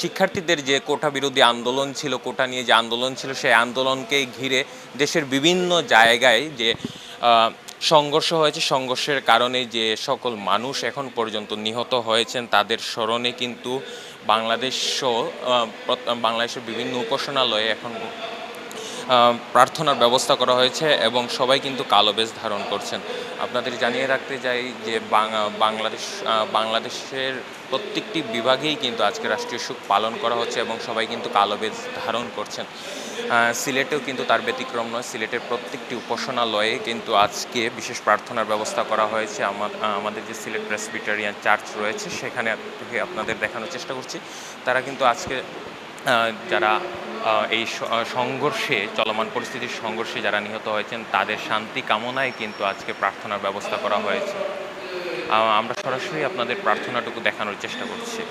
শিক্ষার্থীদের যে কোটা বিরোধী আন্দোলন ছিল, কোটা নিয়ে যে আন্দোলন ছিল, সেই আন্দোলনকে ঘিরে দেশের বিভিন্ন জায়গায় যে সংঘর্ষ হয়েছে। সংঘর্ষের কারণে যে সকল মানুষ এখন পর্যন্ত নিহত হয়েছেন, তাদের স্মরণে কিন্তু বাংলাদেশ বাংলাদেশের বিভিন্ন উপাসনালয়ে এখন প্রার্থনার ব্যবস্থা করা হয়েছে এবং সবাই কিন্তু কালো বেশ ধারণ করছেন। আপনাদের জানিয়ে রাখতে চাই যে বাংলাদেশ বাংলাদেশের প্রত্যেকটি বিভাগেই কিন্তু আজকে রাষ্ট্রীয় সুখ পালন করা হচ্ছে এবং সবাই কিন্তু কালো বেশ ধারণ করছেন। সিলেটেও কিন্তু তার ব্যতিক্রম নয়, সিলেটের প্রত্যেকটি উপাসনালয়ে কিন্তু আজকে বিশেষ প্রার্থনার ব্যবস্থা করা হয়েছে। আমা- আমাদের যে সিলেট প্রেসবিটারিয়ান চার্চ রয়েছে, সেখানে আপনাদের দেখানোর চেষ্টা করছি। তারা কিন্তু আজকে যারা এই সংঘর্ষে, চলমান পরিস্থিতির সংঘর্ষে যারা নিহত হয়েছেন, তাদের শান্তি কামনায় কিন্তু আজকে প্রার্থনার ব্যবস্থা করা হয়েছে। আমরা সরাসরি আপনাদের প্রার্থনাটুকু দেখানোর চেষ্টা করছি।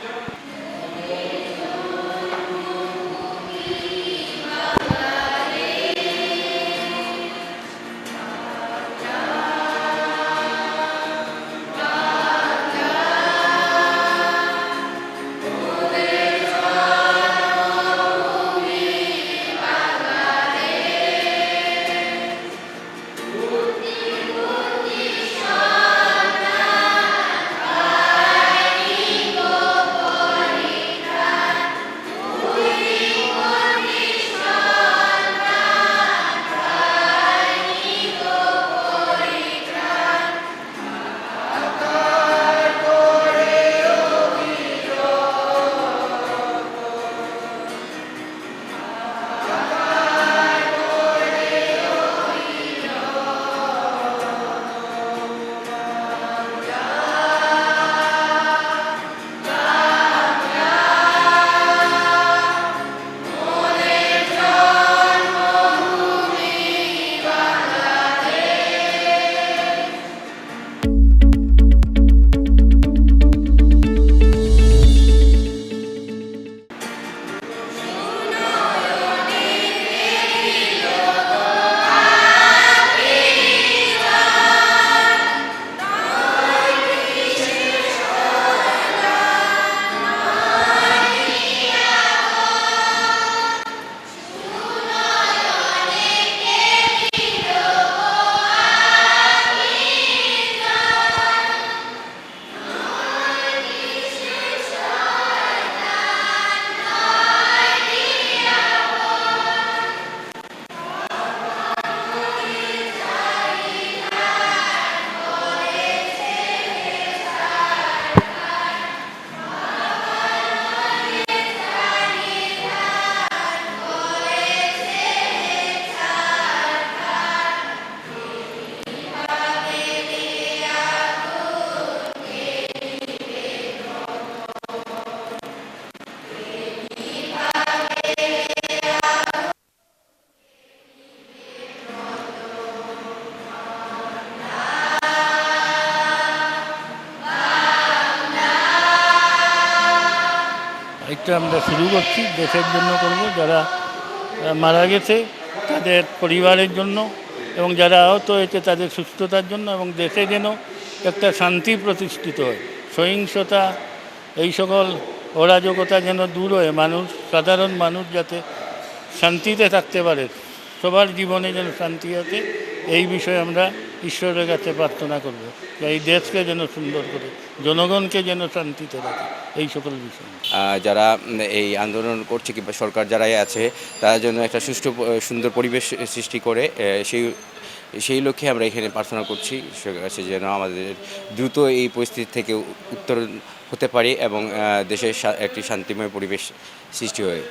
একটা আমরা শুরু করছি, দেশের জন্য করব। যারা মারা গেছে, তাদের পরিবারের জন্য এবং যারা আহত হয়েছে, তাদের সুস্থতার জন্য এবং দেশে যেন একটা শান্তি প্রতিষ্ঠিত হয়। সহিংসতা, এই সকল অরাজকতা যেন দূর হয়, মানুষ, সাধারণ মানুষ যাতে শান্তিতে থাকতে পারে, সবার জীবনে যেন শান্তি আছে এই বিষয়ে আমরা ঈশ্বরের কাছে প্রার্থনা করব এই দেশকে যেন সুন্দর করে, জনগণকে যেন শান্তিতে রাখে, এই সকল বিষয়। যারা এই আন্দোলন করছে কিংবা সরকার যারাই আছে, তারা জন্য একটা সুষ্ঠু সুন্দর পরিবেশ সৃষ্টি করে সেই সেই লক্ষ্যে আমরা এখানে প্রার্থনা করছি কাছে যেন আমাদের দ্রুত এই পরিস্থিতি থেকে উত্তরণ হতে পারি এবং দেশের একটি শান্তিময় পরিবেশ সৃষ্টি হয়।